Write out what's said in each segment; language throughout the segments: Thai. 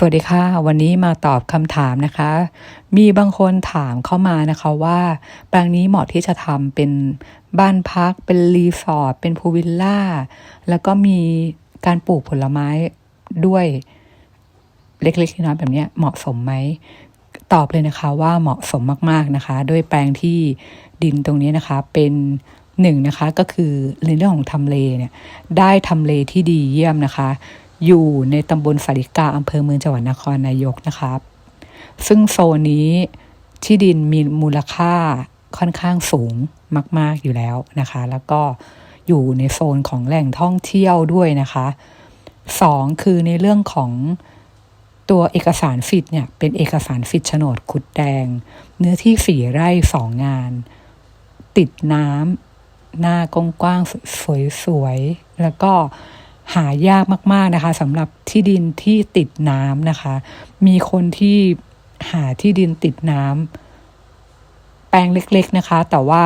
สวัสดีค่ะ วันนี้มาตอบคำถามนะคะ มีบางคนถามเข้ามานะคะว่าแปลงนี้เหมาะที่จะทำเป็นบ้านพัก เป็นรีสอร์ทเป็นพูลวิลล่า แล้วก็มีการปลูกผลไม้ด้วยเล็กๆน้อยๆแบบนี้เหมาะสมไหม ตอบเลยนะคะว่าเหมาะสมมากๆนะคะ ด้วยแปลงที่ดินตรงนี้นะคะ เป็นหนึ่งนะคะก็คือในเรื่องของทำเลเนี่ยได้ทำเลที่ดีเยี่ยมนะคะ อยู่ในตำบลสาริกาอำเภอเมืองจังหวัดนครนายกนะครับ ซึ่งโซนนี้ที่ดินมีมูลค่าค่อนข้างสูงมาก ๆอยู่แล้วนะคะ แล้วก็อยู่ในโซนของแหล่งท่องเที่ยวด้วยนะคะสองคือในเรื่องของตัวเอกสารสิทธิ์เนี่ยเป็นเอกสารสิทธิ์โฉนดขุดแดง เนื้อที่สี่ไร่สองงาน ติดน้ำหน้ากว้างๆสวยๆ แล้วก็ หายากมาก ๆนะคะสำหรับที่ดินที่ติดน้ำนะคะ มีคนที่หาที่ดินติดน้ำแปลงเล็ก ๆนะคะ แต่ว่า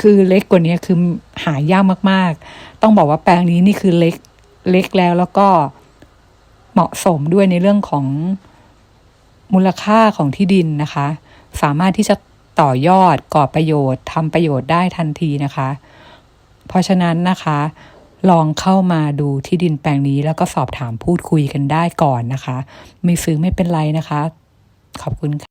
คือเล็กกว่านี้คือหายากมาก ๆ ต้องบอกว่าแปลงนี้นี่คือเล็กเล็กแล้วแล้วก็เหมาะสมด้วยในเรื่องของมูลค่าของที่ดินนะคะ สามารถที่จะต่อยอดก่อประโยชน์ทำประโยชน์ได้ทันทีนะคะ เพราะฉะนั้นนะคะ ลองเข้ามาดูที่ดินแปลงนี้ แล้วก็สอบถามพูดคุยกันได้ก่อนนะคะ ไม่ซื้อไม่เป็นไรนะคะ ขอบคุณค่ะ